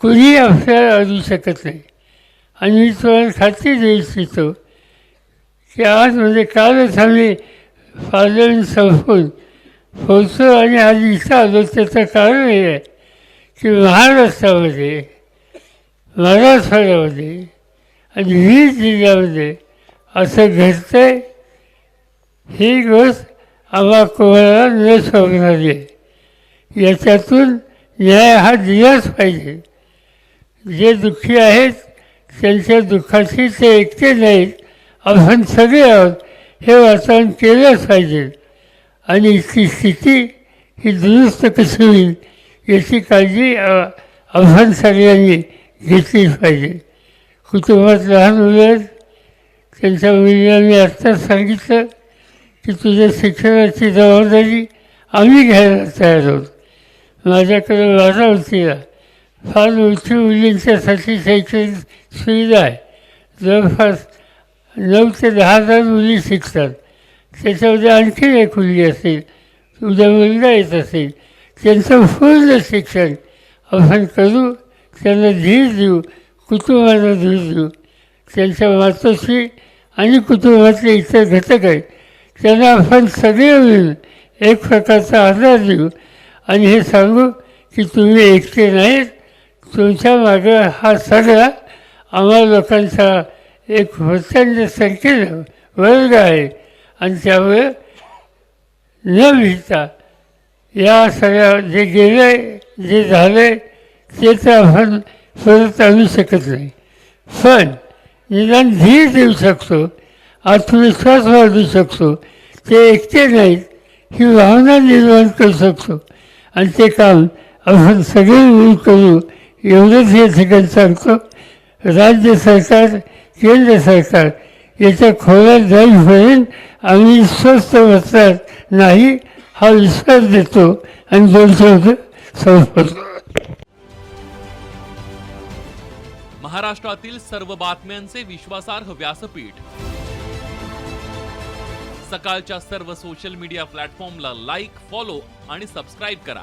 कुणी आपल्याला अडू शकत नाही. आणि मी तुम्हाला खात्री देऊ इच्छितो की आज म्हणजे कालच आम्ही पार्लमेंट संपून पोहोचतो आणि आज इथं आलो त्याचं कारण हे आहे की महाराष्ट्रामध्ये मराठवाड्यामध्ये आणि वीज जिल्ह्यामध्ये असं घडतं आहे ही गोष्ट आम्हा कोणाला न शोभणारी आहे. याच्यातून न्याय हा दिलाच पाहिजे. जे दुःखी आहेत त्यांच्या दुःखाशी ते एकटे नाहीत. आपण सगळे आहोत हे वातावरण केलंच पाहिजे. आणि इथली स्थिती ही दुरुस्त कशी होईल याची काळजी अ, आपण सगळ्यांनी घेतलीच पाहिजे. कुटुंबात लहान मुलं आहेत त्यांच्या मुलांनी आत्ताच सांगितलं की तुझ्या शिक्षणाची जबाबदारी आम्ही घ्यायला तयार आहोत. माझ्याकडे माझा होतीला फार मोठी मुलींच्यासाठी शैक्षणिक सुविधा आहे. जवळपास नऊ ते दहा हजार मुली शिकतात. त्याच्यामध्ये आणखी एक मुलगी असेल उद्या मुलगा येत असेल. त्यांचं पूर्ण शिक्षण आपण करू त्यांना धीर देऊ कुटुंबाला धीर देऊ. त्यांच्या मातोश्री आणि कुटुंबातले इतर घटक आहेत. त्यांना आपण सगळे मिळून एक प्रकारचा आधार देऊ. आणि हे सांगू की तुम्ही एकटे नाहीत तुमच्या मागं हा सगळा आम्हा लोकांचा एक प्रचंड संख्येनं वर्ग आहे. आणि त्यामुळे न भिता या सगळ्या जे गेले जे झाले ते तर आपण परत आणू शकत नाही. पण निदान धीर देऊ शकतो आत्मविश्वास वाढवू शकतो ते एकटे नाहीत ही भावना निर्माण करू शकतो. आणि ते काम आपण सगळे मिळून करू एवढंच या ठिकाणी सांगतो. राज्य सरकार केंद्र सरकार याच्या खोल्यात जाईपर्यंत आम्ही स्वस्त बसणार नाही हा विश्वास देतो. आणि दोन शब्द महाराष्ट्रातील सर्व बातम्यांचे विश्वासार्ह व्यासपीठ. सकाळच्या सर्व सोशल मीडिया प्लॅटफॉर्मला लाईक फॉलो आणि सबस्क्राईब करा.